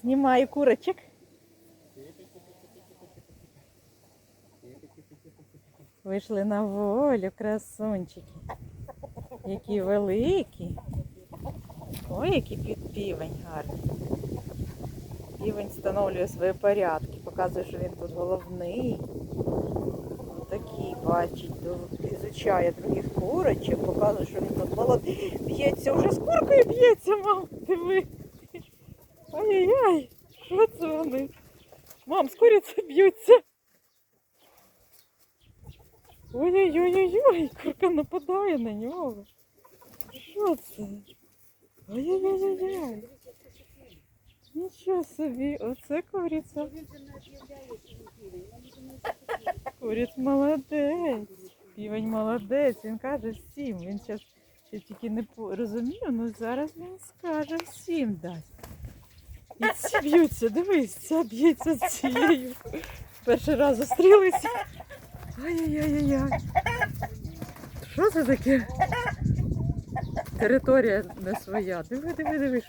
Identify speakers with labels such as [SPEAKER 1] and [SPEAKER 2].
[SPEAKER 1] Знімаю курочок. Вийшли на волю, красунчики. Які великі. Ой, який півень гарний. Півень встановлює свої порядки, показує, що він тут головний. Отакий бачить, ізучає других курочок, показує, що він тут молодий. Б'ється, вже з куркою б'ється, мам, диви. Ай-яй-яй, що це вони? Мам, курицею б'ються. Ой-ой-ой-ой, курка нападає на нього. Що це? Ой-ой-ой-ой. Нічого собі, оце куриця. Куриць молодець. Півень молодець, він каже всім. Він зараз ще тільки не розумів, але зараз він скаже всім дасть. І ці б'ються, дивись, ця б'ється з цією. Перший раз зустрілися. Ай-яй-яй-яй. Що це таке? Територія не своя. Диви, диви, диви.